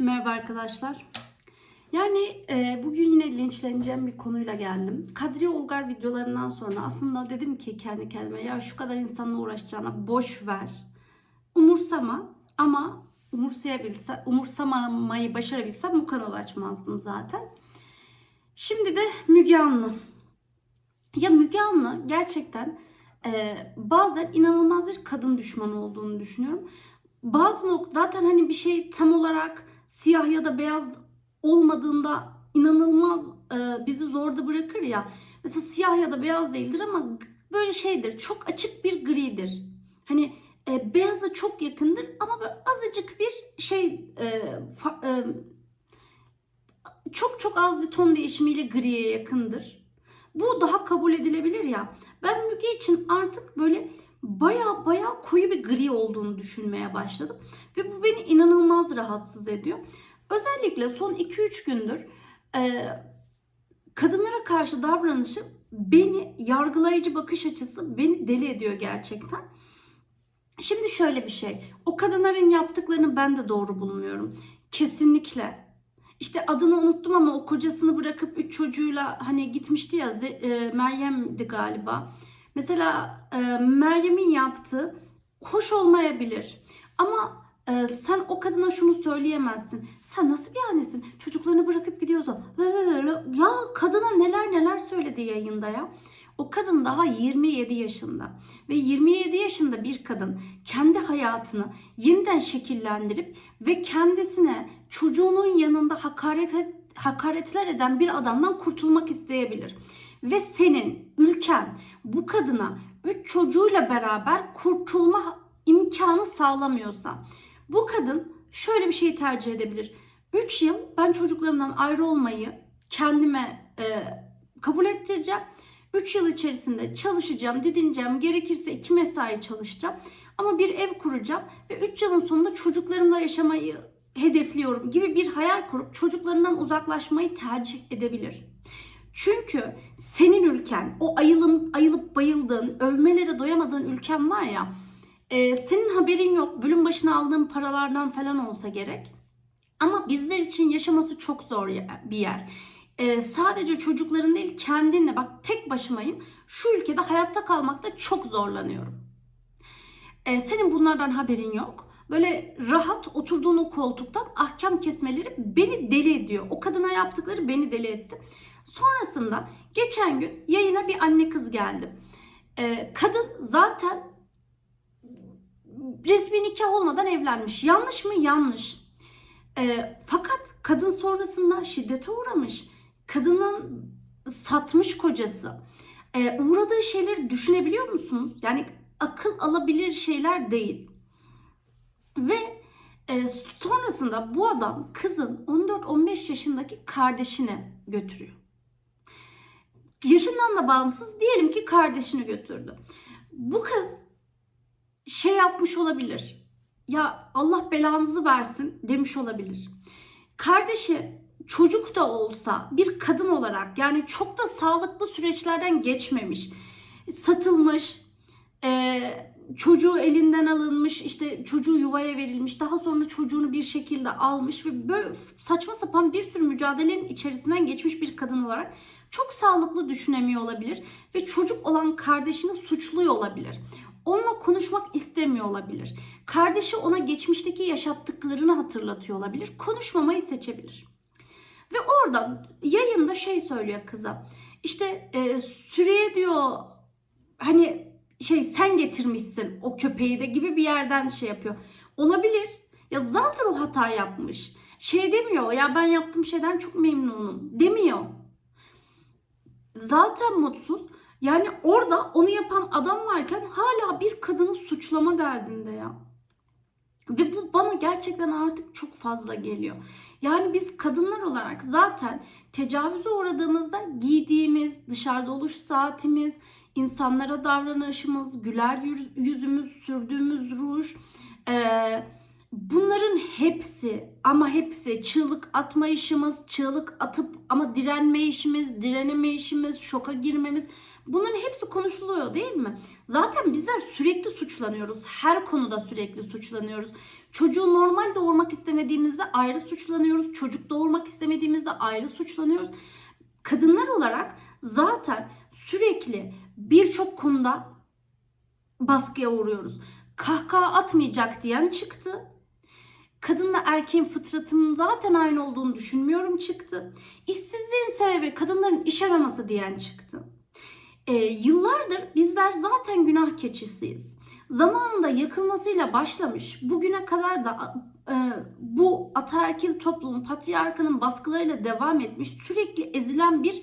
Merhaba arkadaşlar. Yani e, bugün yine linçleneceğim bir konuyla geldim. Kadriye Olgar videolarından sonra aslında dedim ki kendi kendime ya şu kadar insanla uğraşacağına boş ver. Umursama ama umursayabilsem, umursamamayı başarabilsem bu kanalı açmazdım zaten. Şimdi de Müge Anlı. Ya Müge Anlı gerçekten e, bazen inanılmaz bir kadın düşmanı olduğunu düşünüyorum. Bazı nokta zaten hani bir şey tam olarak siyah ya da beyaz olmadığında inanılmaz e, bizi zorda bırakır ya. Mesela siyah ya da beyaz değildir ama böyle şeydir. Çok açık bir gridir. Hani e, beyaza çok yakındır ama böyle azıcık bir şey e, fa- e, çok çok az bir ton değişimiyle griye yakındır. Bu daha kabul edilebilir ya. Ben Müge için artık böyle baya baya koyu bir gri olduğunu düşünmeye başladım. Ve bu beni inanılmaz rahatsız ediyor. Özellikle son 2-3 gündür e, kadınlara karşı davranışı beni yargılayıcı bakış açısı beni deli ediyor gerçekten. Şimdi şöyle bir şey. O kadınların yaptıklarını ben de doğru bulmuyorum. Kesinlikle. İşte adını unuttum ama o kocasını bırakıp üç çocuğuyla hani gitmişti ya e, Meryem'di galiba. Mesela e, Meryem'in yaptığı hoş olmayabilir. Ama e, sen o kadına şunu söyleyemezsin. Sen nasıl bir annesin? Çocuklarını bırakıp gidiyorsun. Ya kadına neler neler söyledi yayında ya. O kadın daha 27 yaşında ve 27 yaşında bir kadın kendi hayatını yeniden şekillendirip ve kendisine çocuğunun yanında hakaret hakaretler eden bir adamdan kurtulmak isteyebilir. Ve senin ülken bu kadına 3 çocuğuyla beraber kurtulma imkanı sağlamıyorsa bu kadın şöyle bir şey tercih edebilir. 3 yıl ben çocuklarımdan ayrı olmayı kendime e, kabul ettireceğim. 3 yıl içerisinde çalışacağım, didineceğim, gerekirse 2 mesai çalışacağım. Ama bir ev kuracağım ve 3 yılın sonunda çocuklarımla yaşamayı hedefliyorum gibi bir hayal kurup çocuklarından uzaklaşmayı tercih edebilir. Çünkü senin ülken, o ayılım, ayılıp bayıldığın, övmelere doyamadığın ülken var ya, e, senin haberin yok, bölüm başına aldığın paralardan falan olsa gerek. Ama bizler için yaşaması çok zor bir yer. Ee, sadece çocukların değil kendinle bak tek başımayım. Şu ülkede hayatta kalmakta çok zorlanıyorum. Ee, senin bunlardan haberin yok. Böyle rahat oturduğun o koltuktan ahkam kesmeleri beni deli ediyor. O kadına yaptıkları beni deli etti. Sonrasında geçen gün yayına bir anne kız geldi. Ee, kadın zaten resmi nikah olmadan evlenmiş. Yanlış mı? Yanlış. Ee, fakat kadın sonrasında şiddete uğramış. Kadının satmış kocası. Ee, uğradığı şeyleri düşünebiliyor musunuz? Yani akıl alabilir şeyler değil. Ve e, sonrasında bu adam kızın 14-15 yaşındaki kardeşine götürüyor. Yaşından da bağımsız diyelim ki kardeşini götürdü. Bu kız şey yapmış olabilir. Ya Allah belanızı versin demiş olabilir. Kardeşi çocuk da olsa bir kadın olarak yani çok da sağlıklı süreçlerden geçmemiş, satılmış, e, çocuğu elinden alınmış, işte çocuğu yuvaya verilmiş, daha sonra çocuğunu bir şekilde almış ve böyle saçma sapan bir sürü mücadelenin içerisinden geçmiş bir kadın olarak çok sağlıklı düşünemiyor olabilir ve çocuk olan kardeşini suçluyor olabilir. Onunla konuşmak istemiyor olabilir. Kardeşi ona geçmişteki yaşattıklarını hatırlatıyor olabilir. Konuşmamayı seçebilir. Ve oradan yayında şey söylüyor kıza. İşte e, Süreyya diyor hani şey sen getirmişsin o köpeği de gibi bir yerden şey yapıyor. Olabilir. Ya zaten o hata yapmış. Şey demiyor ya ben yaptığım şeyden çok memnunum demiyor. Zaten mutsuz. Yani orada onu yapan adam varken hala bir kadını suçlama derdinde ya. Ve bu bana gerçekten artık çok fazla geliyor. Yani biz kadınlar olarak zaten tecavüze uğradığımızda giydiğimiz, dışarıda oluş saatimiz, insanlara davranışımız, güler yüz- yüzümüz, sürdüğümüz ruj, eee, Bunların hepsi ama hepsi çığlık atma işimiz, çığlık atıp ama direnme işimiz, direneme işimiz, şoka girmemiz bunların hepsi konuşuluyor değil mi? Zaten bizler sürekli suçlanıyoruz. Her konuda sürekli suçlanıyoruz. Çocuğu normal doğurmak istemediğimizde ayrı suçlanıyoruz. Çocuk doğurmak istemediğimizde ayrı suçlanıyoruz. Kadınlar olarak zaten sürekli birçok konuda baskıya uğruyoruz. Kahkaha atmayacak diyen çıktı. Kadınla erkeğin fıtratının zaten aynı olduğunu düşünmüyorum çıktı. İşsizliğin sebebi kadınların iş araması diyen çıktı. Ee, yıllardır bizler zaten günah keçisiyiz. Zamanında yakılmasıyla başlamış, bugüne kadar da e, bu ataerkil toplumun, patriarkanın baskılarıyla devam etmiş, sürekli ezilen bir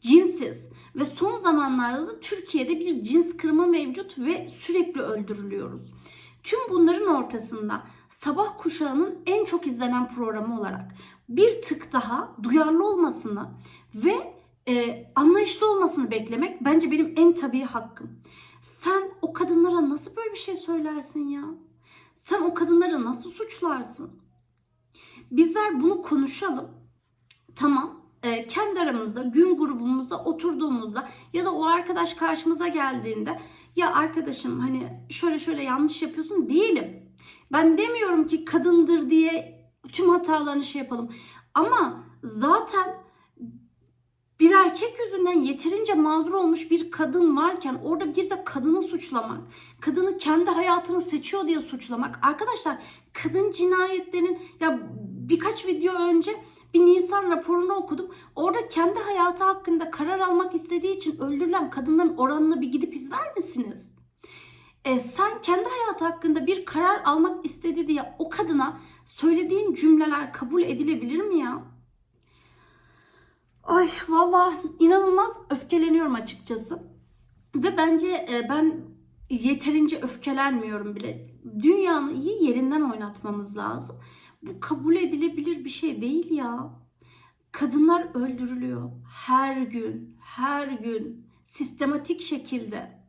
cinsiz. Ve son zamanlarda da Türkiye'de bir cins kırımı mevcut ve sürekli öldürülüyoruz. Tüm bunların ortasında sabah kuşağının en çok izlenen programı olarak bir tık daha duyarlı olmasını ve e, anlayışlı olmasını beklemek bence benim en tabii hakkım. Sen o kadınlara nasıl böyle bir şey söylersin ya? Sen o kadınları nasıl suçlarsın? Bizler bunu konuşalım. Tamam. E, kendi aramızda, gün grubumuzda oturduğumuzda ya da o arkadaş karşımıza geldiğinde ya arkadaşım hani şöyle şöyle yanlış yapıyorsun diyelim. Ben demiyorum ki kadındır diye tüm hatalarını şey yapalım. Ama zaten bir erkek yüzünden yeterince mağdur olmuş bir kadın varken orada bir de kadını suçlamak, kadını kendi hayatını seçiyor diye suçlamak. Arkadaşlar kadın cinayetlerinin ya birkaç video önce bir Nisan raporunu okudum. Orada kendi hayatı hakkında karar almak istediği için öldürülen kadınların oranını bir gidip izler misiniz? E, sen kendi hayatı hakkında bir karar almak istedi diye o kadına söylediğin cümleler kabul edilebilir mi ya? Ay valla inanılmaz öfkeleniyorum açıkçası. Ve bence e, ben yeterince öfkelenmiyorum bile. Dünyanın iyi yerinden oynatmamız lazım. Bu kabul edilebilir bir şey değil ya. Kadınlar öldürülüyor her gün, her gün sistematik şekilde.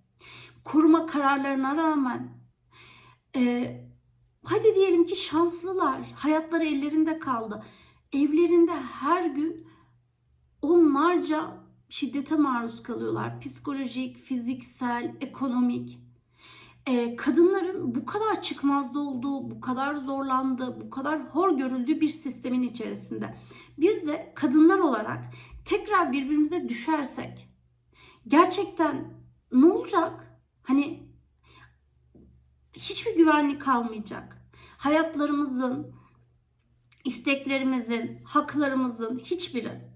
Koruma kararlarına rağmen e, hadi diyelim ki şanslılar, hayatları ellerinde kaldı. Evlerinde her gün onlarca şiddete maruz kalıyorlar. Psikolojik, fiziksel, ekonomik. Ee, kadınların bu kadar çıkmazda olduğu, bu kadar zorlandığı, bu kadar hor görüldüğü bir sistemin içerisinde. Biz de kadınlar olarak tekrar birbirimize düşersek gerçekten ne olacak? Hani hiçbir güvenlik kalmayacak. Hayatlarımızın, isteklerimizin, haklarımızın hiçbiri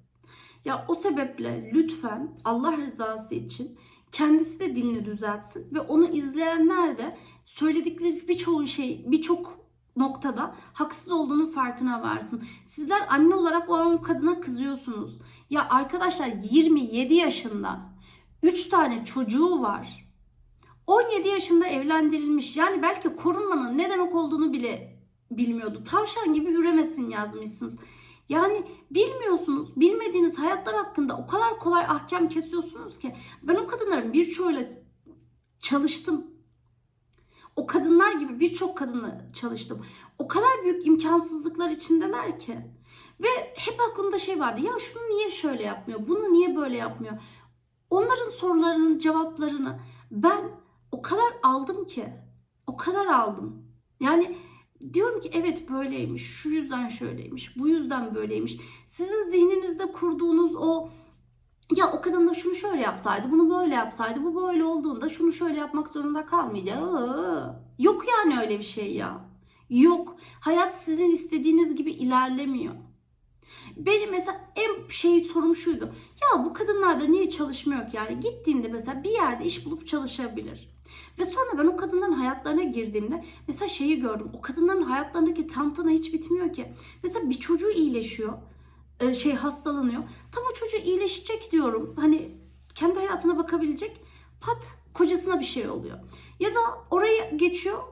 ya o sebeple lütfen Allah rızası için kendisi de dilini düzeltsin ve onu izleyenler de söyledikleri birçok şey, birçok noktada haksız olduğunu farkına varsın. Sizler anne olarak o an kadına kızıyorsunuz. Ya arkadaşlar 27 yaşında 3 tane çocuğu var. 17 yaşında evlendirilmiş. Yani belki korunmanın ne demek olduğunu bile bilmiyordu. Tavşan gibi üremesin yazmışsınız. Yani bilmiyorsunuz, bilmediğiniz hayatlar hakkında o kadar kolay ahkam kesiyorsunuz ki. Ben o kadınların birçoğuyla çalıştım. O kadınlar gibi birçok kadınla çalıştım. O kadar büyük imkansızlıklar içindeler ki. Ve hep aklımda şey vardı. Ya şunu niye şöyle yapmıyor? Bunu niye böyle yapmıyor? Onların sorularının cevaplarını ben o kadar aldım ki. O kadar aldım. Yani diyorum ki evet böyleymiş, şu yüzden şöyleymiş, bu yüzden böyleymiş. Sizin zihninizde kurduğunuz o ya o kadın da şunu şöyle yapsaydı, bunu böyle yapsaydı, bu böyle olduğunda şunu şöyle yapmak zorunda kalmayacak. Yok yani öyle bir şey ya. Yok. Hayat sizin istediğiniz gibi ilerlemiyor. Benim mesela en şey sorum şuydu. Ya bu kadınlar da niye çalışmıyor ki yani? Gittiğinde mesela bir yerde iş bulup çalışabilir. Ve sonra ben o kadınların hayatlarına girdiğimde mesela şeyi gördüm. O kadınların hayatlarındaki tantana hiç bitmiyor ki. Mesela bir çocuğu iyileşiyor. e, Şey hastalanıyor. Tam o çocuğu iyileşecek diyorum. Hani kendi hayatına bakabilecek. Pat kocasına bir şey oluyor. Ya da oraya geçiyor.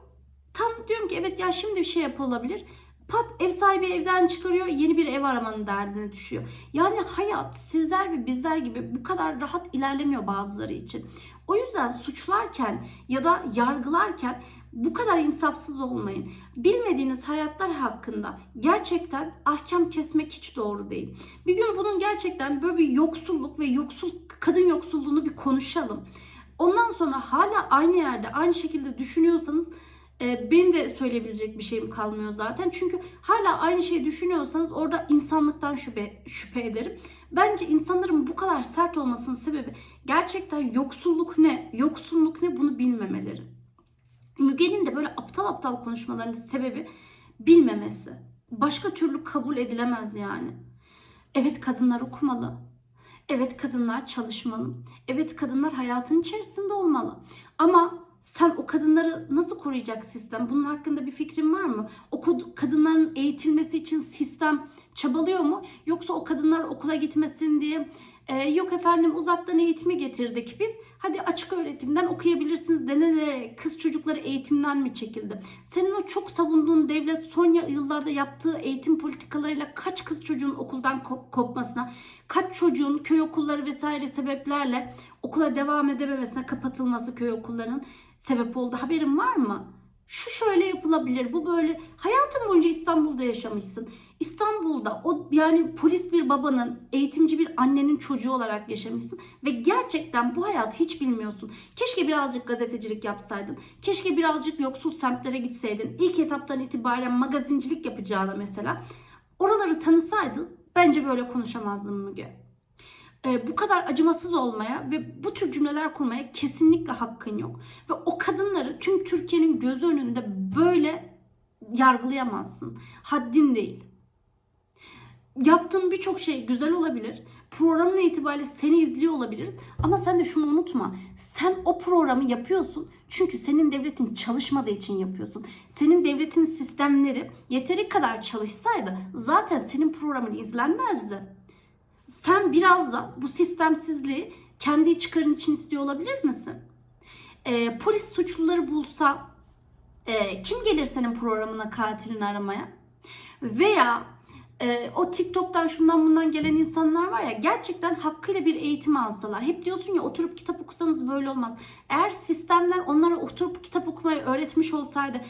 Tam diyorum ki evet ya şimdi bir şey yapılabilir. Pat ev sahibi evden çıkarıyor yeni bir ev aramanın derdine düşüyor. Yani hayat sizler ve bizler gibi bu kadar rahat ilerlemiyor bazıları için. O yüzden suçlarken ya da yargılarken Bu kadar insafsız olmayın. Bilmediğiniz hayatlar hakkında gerçekten ahkam kesmek hiç doğru değil. Bir gün bunun gerçekten böyle bir yoksulluk ve yoksul kadın yoksulluğunu bir konuşalım. Ondan sonra hala aynı yerde aynı şekilde düşünüyorsanız benim de söyleyebilecek bir şeyim kalmıyor zaten. Çünkü hala aynı şeyi düşünüyorsanız orada insanlıktan şüphe, şüphe ederim. Bence insanların bu kadar sert olmasının sebebi gerçekten yoksulluk ne, yoksulluk ne bunu bilmemeleri. Müge'nin de böyle aptal aptal konuşmalarının sebebi bilmemesi. Başka türlü kabul edilemez yani. Evet kadınlar okumalı. Evet kadınlar çalışmalı. Evet kadınlar hayatın içerisinde olmalı. Ama sen o kadınları nasıl koruyacak sistem? Bunun hakkında bir fikrin var mı? O kadınların eğitilmesi için sistem çabalıyor mu? Yoksa o kadınlar okula gitmesin diye e, yok efendim uzaktan eğitimi getirdik biz. Hadi açık öğretimden okuyabilirsiniz denilerek kız çocukları eğitimden mi çekildi? Senin o çok savunduğun devlet son yıllarda yaptığı eğitim politikalarıyla kaç kız çocuğun okuldan ko- kopmasına, kaç çocuğun köy okulları vesaire sebeplerle okula devam edememesine kapatılması köy okullarının sebep oldu. Haberin var mı? Şu şöyle yapılabilir, bu böyle. Hayatın boyunca İstanbul'da yaşamışsın. İstanbul'da o yani polis bir babanın, eğitimci bir annenin çocuğu olarak yaşamışsın ve gerçekten bu hayatı hiç bilmiyorsun. Keşke birazcık gazetecilik yapsaydın. Keşke birazcık yoksul semtlere gitseydin. İlk etaptan itibaren magazincilik yapacağına mesela. Oraları tanısaydın bence böyle konuşamazdın Müge e, bu kadar acımasız olmaya ve bu tür cümleler kurmaya kesinlikle hakkın yok. Ve o kadınları tüm Türkiye'nin gözü önünde böyle yargılayamazsın. Haddin değil. Yaptığın birçok şey güzel olabilir. Programın itibariyle seni izliyor olabiliriz. Ama sen de şunu unutma. Sen o programı yapıyorsun. Çünkü senin devletin çalışmadığı için yapıyorsun. Senin devletin sistemleri yeteri kadar çalışsaydı zaten senin programın izlenmezdi sen biraz da bu sistemsizliği kendi çıkarın için istiyor olabilir misin? Ee, polis suçluları bulsa e, kim gelir senin programına katilini aramaya? Veya e, o TikTok'tan şundan bundan gelen insanlar var ya gerçekten hakkıyla bir eğitim alsalar. Hep diyorsun ya oturup kitap okusanız böyle olmaz. Eğer sistemler onlara oturup kitap okumayı öğretmiş olsaydı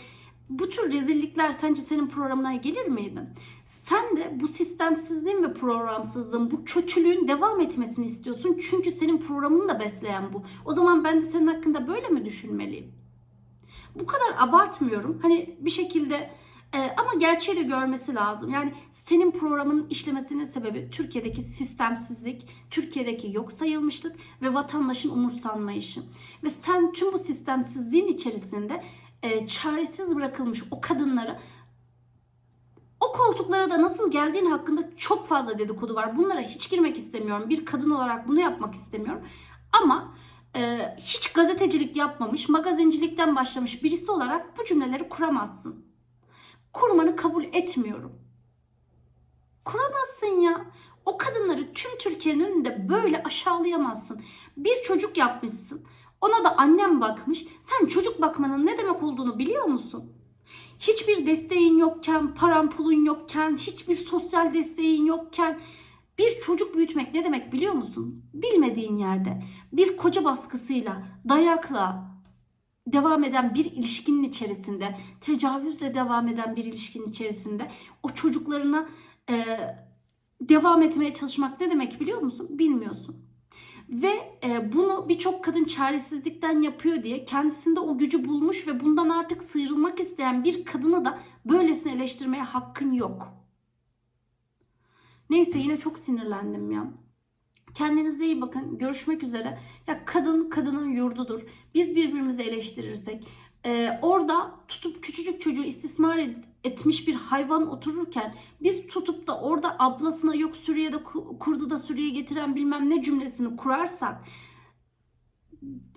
bu tür rezillikler sence senin programına gelir miydi? Sen de bu sistemsizliğin ve programsızlığın, bu kötülüğün devam etmesini istiyorsun. Çünkü senin programını da besleyen bu. O zaman ben de senin hakkında böyle mi düşünmeliyim? Bu kadar abartmıyorum. Hani bir şekilde e, ama gerçeği de görmesi lazım. Yani senin programının işlemesinin sebebi Türkiye'deki sistemsizlik, Türkiye'deki yok sayılmışlık ve vatandaşın umursanmayışı. Ve sen tüm bu sistemsizliğin içerisinde e, çaresiz bırakılmış o kadınları o koltuklara da nasıl geldiğin hakkında çok fazla dedikodu var. Bunlara hiç girmek istemiyorum. Bir kadın olarak bunu yapmak istemiyorum. Ama e, hiç gazetecilik yapmamış, magazincilikten başlamış birisi olarak bu cümleleri kuramazsın. Kurmanı kabul etmiyorum. Kuramazsın ya. O kadınları tüm Türkiye'nin önünde böyle aşağılayamazsın. Bir çocuk yapmışsın. Ona da annem bakmış. Sen çocuk bakmanın ne demek olduğunu biliyor musun? Hiçbir desteğin yokken, paran pulun yokken, hiçbir sosyal desteğin yokken bir çocuk büyütmek ne demek biliyor musun? Bilmediğin yerde bir koca baskısıyla, dayakla devam eden bir ilişkinin içerisinde, tecavüzle devam eden bir ilişkinin içerisinde o çocuklarına e, devam etmeye çalışmak ne demek biliyor musun? Bilmiyorsun. Ve e, bunu birçok kadın çaresizlikten yapıyor diye kendisinde o gücü bulmuş ve bundan artık sıyrılmak isteyen bir kadını da böylesine eleştirmeye hakkın yok. Neyse yine çok sinirlendim ya. Kendinize iyi bakın. Görüşmek üzere. Ya kadın kadının yurdudur. Biz birbirimizi eleştirirsek, e, orada tutup küçücük çocuğu istismar et, etmiş bir hayvan otururken biz tutup da orada ablasına yok Suriye'de ku- kurdu da Suriye getiren bilmem ne cümlesini kurarsak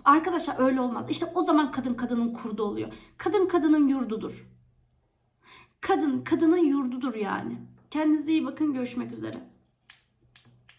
arkadaşlar öyle olmaz. İşte o zaman kadın kadının kurdu oluyor. Kadın kadının yurdudur. Kadın kadının yurdudur yani. Kendinize iyi bakın. Görüşmek üzere.